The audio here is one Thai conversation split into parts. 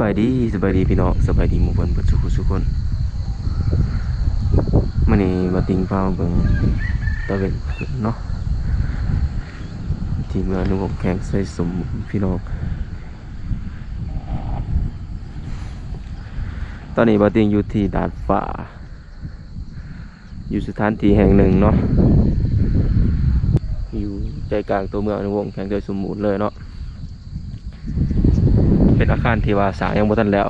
บายดีสบายดีพี่น้องสบายดีหมู่เพิ่นเบิดทุกคนทุกคนมื้อนี้มาติงพามาเบิ่งตะเวนเนาะทีเมืองนุบกแข่งใส่สมพี่น้องตอนนี้บาติงอยู่ที่ดาดฟ้าอยู่สถานที่แห่งหนึ่งเนาะอยู่ใจกลางตัวเมืองนุบกแข่งโดยสมบูรณ์เลยเนาะ อาคารที่ว่าสางยังบ่ทันแล้ว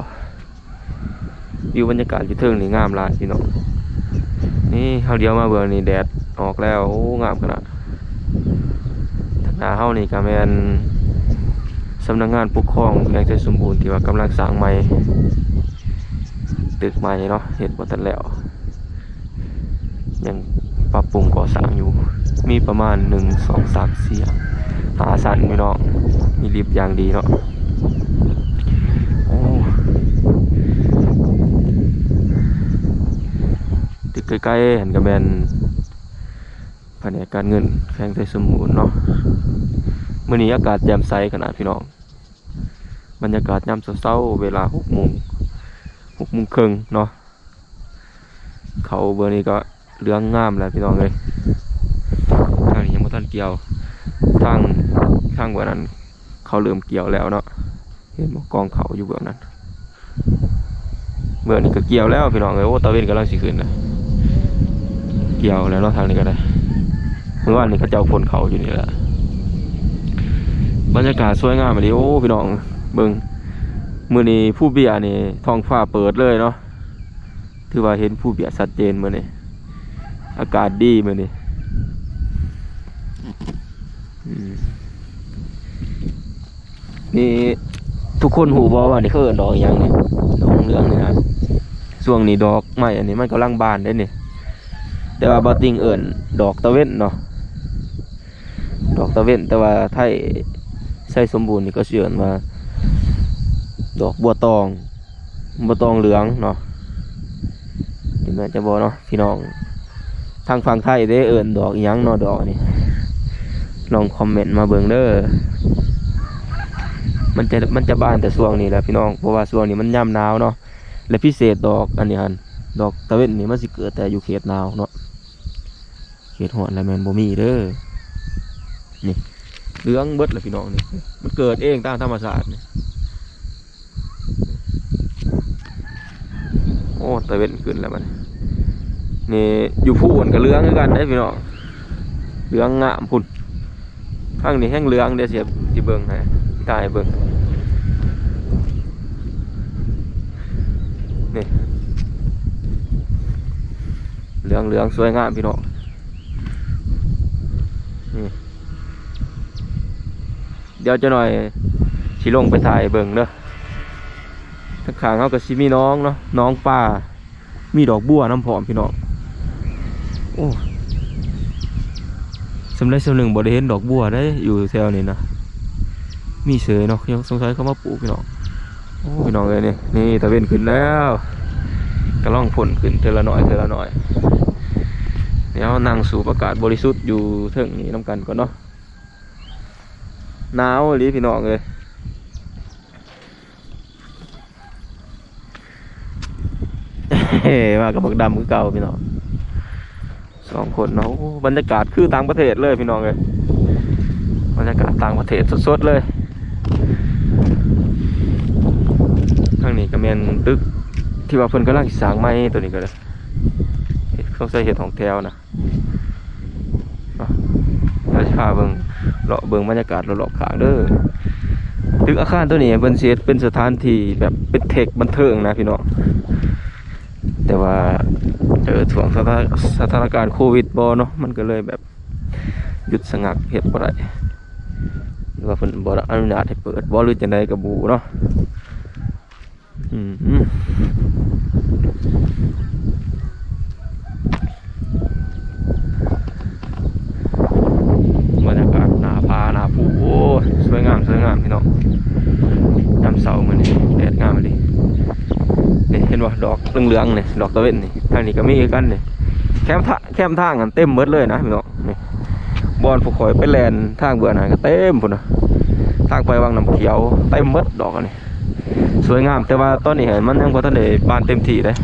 วิวบรรยากาศอยู่เทิงนี่งามหลายพี่น้องนี่เฮาเดียวมาเบิ่งนี่แดดออกแล้วโอ้งามขนาดทางหน้าเฮานี่ก็แม่นสำนักงานปกครองแขวงใจสมบูรณ์ที่ว่ากำลังสร้างใหม่ตึกใหม่เนาะเฮ็ดบ่ทันแล้ว ยังปรับปรุงก่อสร้างอยู่ มีประมาณ 1 2 3 4 5ชั้นพี่น้องมีลิฟต์อย่างดีเนาะ โอ้ติด ใกล้ๆเห็นกับแมนแผนกการเงินแข่งไทยสมบูรณ์เนาะมื่อนี้อากาศแจ่มใสขนาดพี่น้องบรรยากาศยามเช้าเวลาหกโมงหกโมงครึ่งเนาะเขาเบอร์นี้ก็เลืองงามแล้วพี่น้องเลยทางนี้ยังไม่ทันเกี่ยวทางทางกว่านั้นเขาเริ่มเกี่ยวแล้วเนาะเห็นกองเขาอยู่เบื้องนั้นเบื้องนี้ก็เกี่ยวแล้วพี่น้องเอ้ยโอ้ตะเวนกำลังสิขึ้นนะ เกี่ยวแล้วเนาะทางนี้ก็ได้เมื่อวานนี้เขาเจ้าพลเขาอยู่นี่แหละบรรยากาศสวยงามเลยโอ้พี่น้องเบิ่งมื้อนี้ผู้เบียร์นี่ท้องฟ้าเปิดเลยเนาะถือว่าเห็นผู้เบียร์ชัดเจนมื้อนี้อากาศดีมื้อนี้มนี่ทุกคนหูบอว่านี่เขาเอิ้นดอกอหยังนี่ดอกเหลืองนี่นะช่วงนี้ดอกไม้อันนี้มันกำลังบานได้เนี่ย แต่ว่าบอติงเอิ้นดอกตะเว้นเนาะดอกตะเว้นแต่ว่าไทยใส่สมบูรณ์นี่ก็เอิ้นว่า ดอกบัวตองบัวตองเหลืองเนาะเห็นไหมจะบอกเนาะพี่น้องทางฝั่งไทยได้เอิ้นดอกอิหยังเนาะดอกนี่ลองคอมเมนต์มาเบิ่งเด้อมันจะมันจะบานแต่ช่วงนี้แหละพี่น้องเพราะว่าช่วงนี้มันย่ำหนาวเนาะและพิเศษดอกอันนี้ฮันดอกตะเวนนี่มันสิเกิดแต่อยู่เขตหนาวเนาะ ขตหัวและแมนบมีเด้อนี่เลื้องเบิดเลยพี่น้องนี่มันเกิดเองตามธรรมชาตินี่โอ้ตะเวนขึ้นแล้วมันนี่อยู่ผู้อ่นกับเลืองกันได้พี่น้องเลืองงามพุ่นข้างนี้แห้งเลืองเดี๋ยวเสียบที่เบิ่งให้ตายเบิ่งนี่เลืองเลืองสวยงามพี่น้องนี่ เดี๋ยวจะหน่อยสิลงไปถ่ายเบิ่งเด้อข้งขางเขาก็สิมีน้องเนาะน้องป่ามีดอกบัวน้ำผอมพี่น้องโอ้สำเร็จส่วนหนึ่งบ่ได้เห็นดอกบัวได้อยู่แถวนี้นะมีเสือเนาะยังสงสัยเขามาปลูกพี่น้องโอ้พี่น้องเลยนี่นี่ตะเวนขึ้นแล้วกระล่องฝนขึ้นเทละหน่อยเทละหน่อยเดี๋ยวนั่งสูบอากาศบริสุทธิ์อยู่เทิงนี้น้ำกันก่อนเนาะ หนาวลีพี่น้องเลยเฮ้มากับบักดำคือเก่าพี่น้องสองคนเนาะบรรยากาศคือต่างประเทศเลยพี่น้องเลยบรรยากาศต่างประเทศสดๆเลยทางนี้ก็แม่นตึกที่ว่าเพิ่นกำลังสิสร้างใหม่ตัวนี้ก็เลยเฮ็ดเขาใส่เฮ็ดของแถวนะเนาะเราสิพาเบิ่ง เลาะเบิงบรรยากาศรอบๆข้างเด้อตึกอาคารตัวนี้เพิ่นเฮ็ดเป็นสถานที่แบบเป็นเทคบันเทิงนะพี่น้องแต่ว่าเจอช่วงสถานสถานการณ์โควิดบ่เนาะมันก็เลยแบบหยุดสงักเฮ็ดบ่ได้หรือว่าเพิ่นบ่อนุญาตให้เปิดบ่หรือจังไดก็บ่เนาะอืมอืมบรรยากาศหน้าผาหน้าภูโอ้ยสวยงามสวยงามพี่น้องยามเสาร์มื้อนี้แดดงามเลยนี่ เห็นบ่ะดอกเหลืองๆนี่ยดอกตะเวนนี่ทางนี้ก็มีกันเนี่ยแคมทะแคมทางกันเต็มหมดเลยนะพี่น้องนี่บอลผู้ข่อยไปแลนทางเบื่อหน่อยก็เต็มพุ่นนะทางไปวังน้ำเขียวเต็มหมดดอกอันนี้สวยงาม แต่ว่าตอนนี้เห็นมันยังบ่ทันได้บานเต็มที่เลย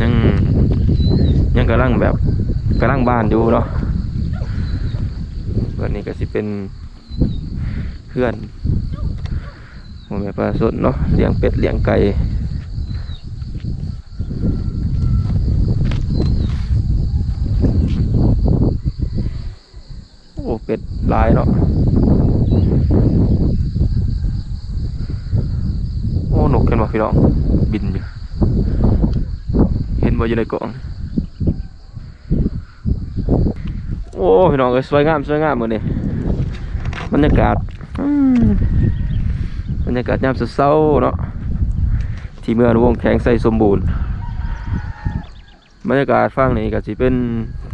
ยังยังกำลังแบบกำลังบานอยู่เนาะวันนี้ก็สิเป็นเพื่อนผมแม่ปลาสดเนาะเลี้ยงเป็ดเลี้ยงไก่โอ้ เป็ดลายเนาะโอ้นกเห็นบ่พี่น้องบินอยู่เห็นบ่อยู่ในกล่องโอ้พี่น้องเอ้ยสวยงามสวยงามมื้อนี้บรรยากาศบรรยากาศยามเช้าเนาะที่เมืองวงแข็งใสสมบูรณ์บรรยากาศฟังนี่ก็สิเป็น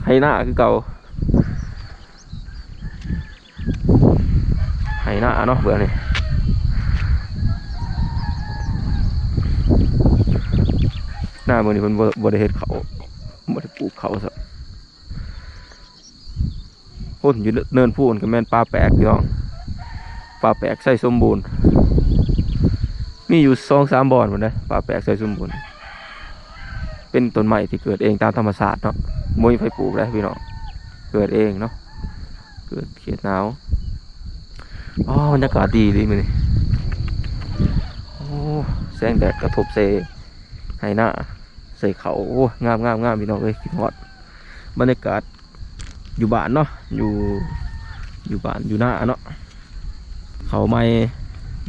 ไฮนาคือเก่า ไฮนาเนาะเบื่อนี่หน้ามือนี่มันบ่บ่ได้เฮ็ดเขาบ่ได้ปลูกเขาซะพุ่นอยู่เนินพูนก็แม่นปลาแปลกพี่น้องปลาแปลกใส่สมบูรณ์มีอยู่สองสามบ่อนหมดเลยปลาแปลกใส่สมบูรณ์เป็นต้นไม้ที่เกิดเองตามธรรมชาติเนาะบ่มีไฟปลูกได้พี่น้องเกิดเองเนาะเกิดเขตหนาว อ๋อบรรยากาศดีดีมื้อนี้โอ้แสงแดดกระทบเซให้หน้าใส่เขาโอ้งามงามงามพี่น้องเลยคิดฮอดบรรยากาศอยู่บ้านเนาะอยู่อยู่บ้านอยู่หน้าเนาะเขาไม่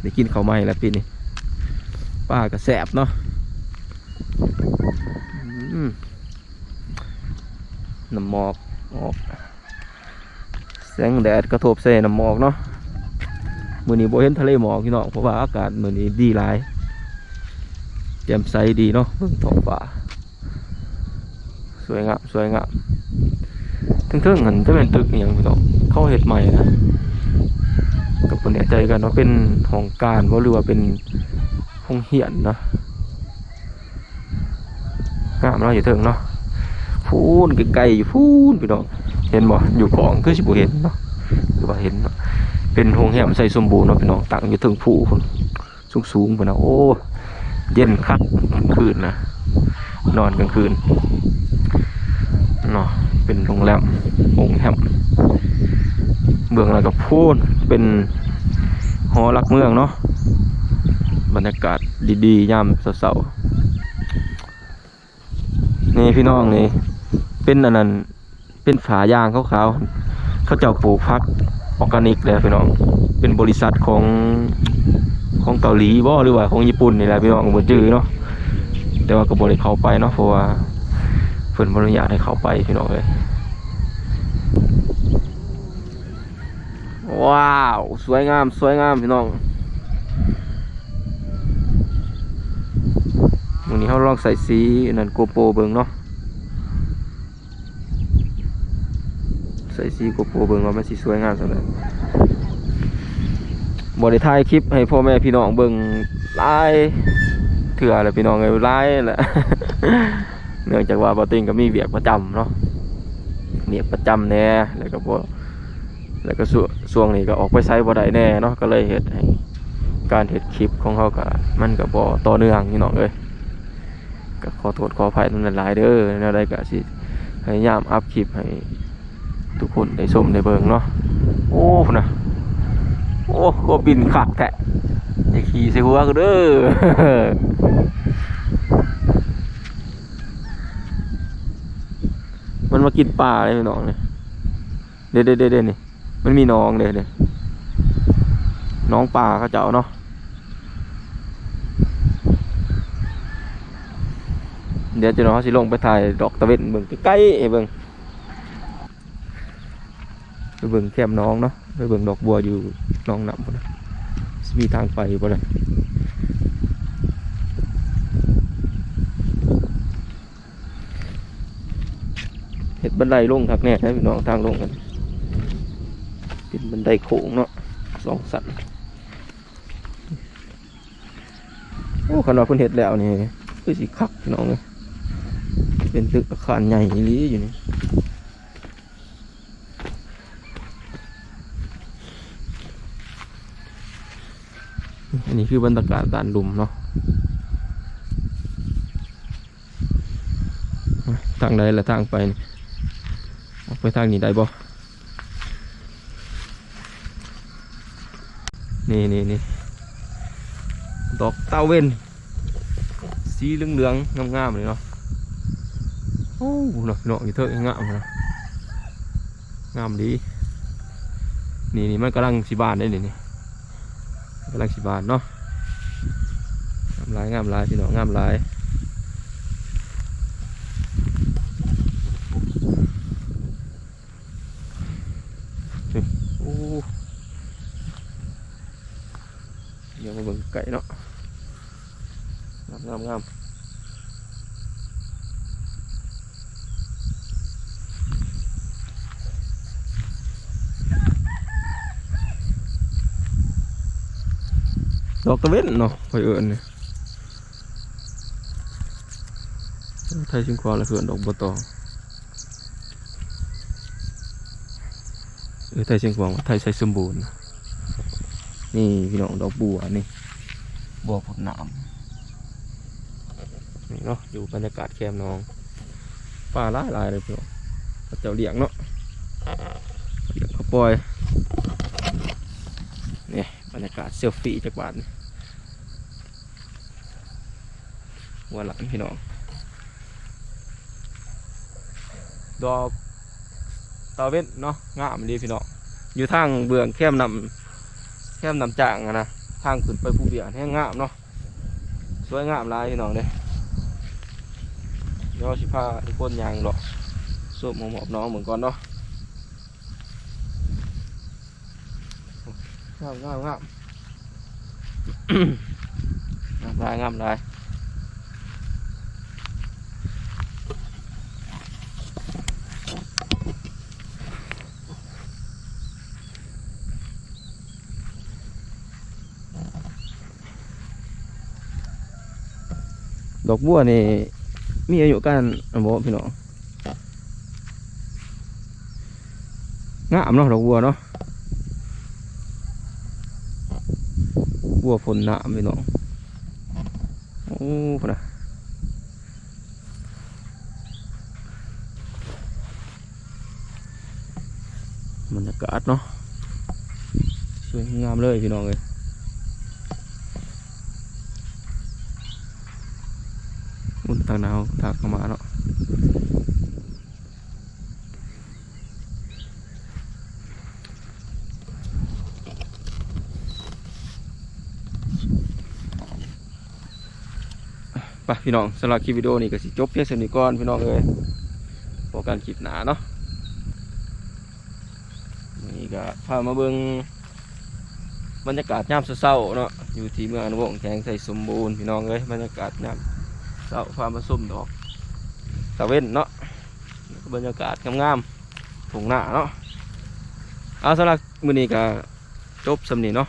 ได้กินเขาไม่แล้วปีนี้ป้ากระแสบเนาะน้ำหมอกออกแสงแดดกระทบใส่น้ำหมอกเนาะ มือนี้โบเห็นทะเลหมอกพี่น้องเพราะว่าอากาศมือนี้ดีหลายแจ่มใสดีเนาะเบิ่งท้องฟ้าสวยงามสวยงามทึ่งๆหันจะเป็นตึกอย่างพี่น้องเข้าเห็ดใหม่นะกับคนแน่ใจกันว่าเป็นของการว่าหรือว่าเป็นห้องเหียนนะงามเนาะอยู่เถิงเนาะพูนไกลๆอยู่พูนพี่น้องเห็นบ่อยู่กองคือสิบ่เห็นเนาะคือว่าเห็นเนาะ เป็นโรงแรมใส่สมบูรณ์เนาะพี่น้องตั้งอยู่ถิงผู้พุ่นสูงๆพุ่นนะโอ้เย็นคักคืนนะนอนกลางคืนเนาะเป็นโรงแรมองแฮมเบื้องหลังกับพูนเป็นหอรักเมืองเนาะบรรยากาศดีๆยามเสาๆนี่พี่น้องนี่เป็นอันนั้นเป็นฝายางขาวๆเขาเจ้าปลูกพัก ออร์แกนิกเลยพี่น้อง เป็นบริษัทของของเกาหลีบ่หรือว่าของญี่ปุ่นนี่แหละพี่น้องบ่จื้อเนาะแต่ว่าก็บ่ได้เข้าไปเนาะเพราะว่าเพิ่นบ่อนุญาตให้เข้าไปพี่น้องเอ้ยว้าว สวยงาม สวยงามพี่น้องวันนี้เฮาลองใส่สีนนั้นโกโปรเบิ่งเนาะ ใส่สีโกโปรเบิ่งว่ามันสิสวยงามจังไดบริถ่ายคลิปให้พ่อแม่พี่น้องเบิ่งไล่เถื่อแหละพี่น้องเอ้ยไล่แหละเนื่องจากว่าบอติงก็มีเวียกประจำเนาะเวียกประจำแน่แล้วก็บ่แล้วก็ช่วงช่วงนี้ก็ออกไปใช้บ่ได้แน่เนาะก็เลยเฮ็ดให้การเฮ็ดคลิปของเขาก็มันก็บ่ต่อเนื่องพี่น้องเอ้ยก็ขอโทษขออภัยนั่นหลายเด้อแนวใดก็สิพยายามอัพคลิปให้ ทุกคนได้ชมได้เบิ่งเนาะโอ้นะโอ้ก็บินขักแกะอย่าขี่ใส่หัวกูเด้อมันมากินปลาเลยน้องเนี่ยเด็ดเด็ดเด็ดนี่มันมีน้องเลยเนี่ยน้องปลาเขาเจ้าเนาะเดี๋ยวจะน้องสิลงไปถ่ายดอกตะเวนเบิ่งใกล้ๆให้เบิ่ง เบิ่งแคมน้องเนาะไปเบิ่งดอกบัวอยู่น้องน้ำพุ่นะมีทางไปบ่ล่ะเห็ดบันไดลงทักแน่ให้พี่น้องทางลงกันเป็นบันไดโค้งเนาะสองสันโอ้ขนาดเพิ่นเห็ดแล้วนี่คือสิคักพี่น้องเลยเป็นตึกอาคารใหญ่อีหลีอยู่นี่ นอันนี้คือบรรยากาศด่านลุมเนาะทางใดละทางไปออกไปทางนี้ได้บ่นี่นี่นี่ดอกเต้าเว้นสีเหลืองๆงงามๆเลยเนาะโอ้เนาะเนาะอยู่เถอะงามนะงามดีนี่นี่มันกำลังสิบานได้นี่นี่ำลังสิบานเนาะงามลายงามลายพี่น้องงามลายเดี๋ยวมาเบิ่งไก่เนาะงามงามงาม ดอกตะเวนเนาะไปเอิญเนี่ยไทยชิงควาและเพื่อนดอกบัวตองเออไทยชิงควางว่าไทยใช้สมบูรณ์ นี่พี่น้องดอกบัวนี่ บัวผลน้ำนี่เนาะอยู่บรรยากาศแคมป์น้องป่าหลายหลายเลยพี่น้องเขาเจ้าเลี้ยงเนาะเลี้ยงเขาปล่อยนี่ บรรยากาศเซลฟี่จากบ้านนี่หัวหลังพี่น้อง ดอกตาเว้นเนาะงามดีพี่น้อง อยู่ทางเบื้องแคมนำแค่นำจ่างอะนะทางขึ้นไปภูเบียนแห้งามเนาะ สวยงามลายพี่น้องเด้เดี๋ยวสิพาทุกคนยางเลาะสูบหมหมอบน้องเหมือนก่อนเนาะ งามงามงามงามหลายงามหลายดอกบัวนี่มีอายุการอันบ่พี่น้องงามเนาะดอกบัวเนาะ บัวฝนหน้ำพี่น้องโอ้พุ่นะบรรยากาศเนาะสวยงามเลยพี่น้องเลยอุ่นทางหนาวทางเข้ามาเนาะ ไปพี่น้องสำหรับคลิปวิดีโอนี้ก็สิจบเพียงเท่านี้ก่อนพี่น้องเอ้ยพอกันคลิปหนาเนาะนี่ก็พามาเบิ่งบรรยากาศยามเช้าเนาะอยู่ที่เมืองอนุวงศ์แขงใส่สมบูรณ์พี่น้องเอ้ยบรรยากาศยามเสาฟ้ามาส้มดอกตะเว้นเนาะบรรยากาศงามๆถุงหน้าเนาะเอาสำหรับมือนี้ก็จบสำนีเนาะ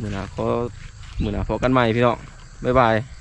มือหน้าขอมือหน้าพอกันใหม่พี่น้องบ๊ายบาย